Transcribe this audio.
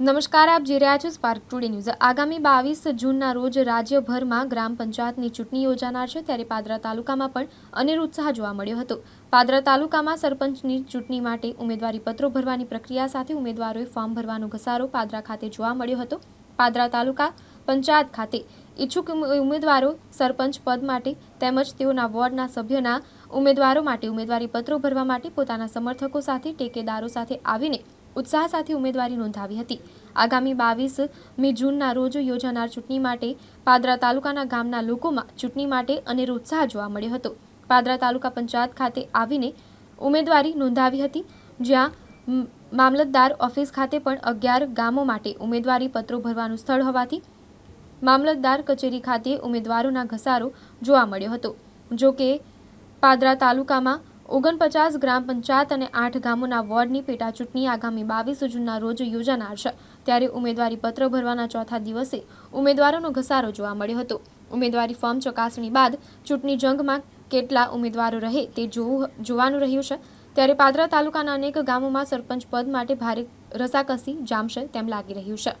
નમસ્કાર, આપ જોઈ રહ્યા છો સ્પાર્ક ટુડે ન્યૂઝ આગામી બાવીસ જૂનના રોજ રાજ્યભરમાં ગ્રામ પંચાયતની ચૂંટણી યોજાનાર છે, ત્યારે પાદરા તાલુકામાં પણ અનેરો ઉત્સાહ જોવા મળ્યો હતો. પાદરા તાલુકામાં સરપંચની ચૂંટણી માટે ઉમેદવારી પત્રો ભરવાની પ્રક્રિયા સાથે ઉમેદવારોએ ફોર્મ ભરવાનો ઘસારો પાદરા ખાતે જોવા મળ્યો હતો. પાદરા તાલુકા પંચાયત ખાતે ઈચ્છુક ઉમેદવારો સરપંચ પદ માટે તેમજ તેઓના વોર્ડના સભ્યના ઉમેદવારો માટે ઉમેદવારી પત્રો ભરવા માટે પોતાના સમર્થકો સાથે ટેકેદારો સાથે આવીને ઉત્સાહ સાથે ઉમેદવારી નોંધાવી હતી. આગામી બાવીસ મે જૂનના રોજ યોજાનાર ચૂંટણી માટે પાદરા તાલુકાના ગામના લોકોમાં ચૂંટણી માટે અનેરો ઉત્સાહ જોવા મળ્યો હતો. પાદરા તાલુકા પંચાયત ખાતે આવીને ઉમેદવારી નોંધાવી હતી, જ્યાં મામલતદાર ઓફિસ ખાતે પણ અગિયાર ગામો માટે ઉમેદવારી પત્રો ભરવાનું સ્થળ હોવાથી મામલતદાર કચેરી ખાતે ઉમેદવારોના ઘસારો જોવા મળ્યો હતો. જો કે પાદરા તાલુકામાં ઓગણપચાસ ગ્રામ પંચાયત અને આઠ ગામોના વોર્ડની પેટા ચૂંટણી આગામી બાવીસ જૂનના રોજ યોજાનાર છે. ત્યારે ઉમેદવારી પત્ર ભરવાના ચોથા દિવસે ઉમેદવારોનો ઘસારો જોવા મળ્યો હતો. ઉમેદવારી ફોર્મ ચકાસણી બાદ ચૂંટણી જંગમાં કેટલા ઉમેદવારો રહે તે જોવું જોવાનું રહ્યું છે. ત્યારે પાદરા તાલુકાના અનેક ગામોમાં સરપંચ પદ માટે ભારે રસાકસી જામશે તેમ લાગી રહ્યું છે.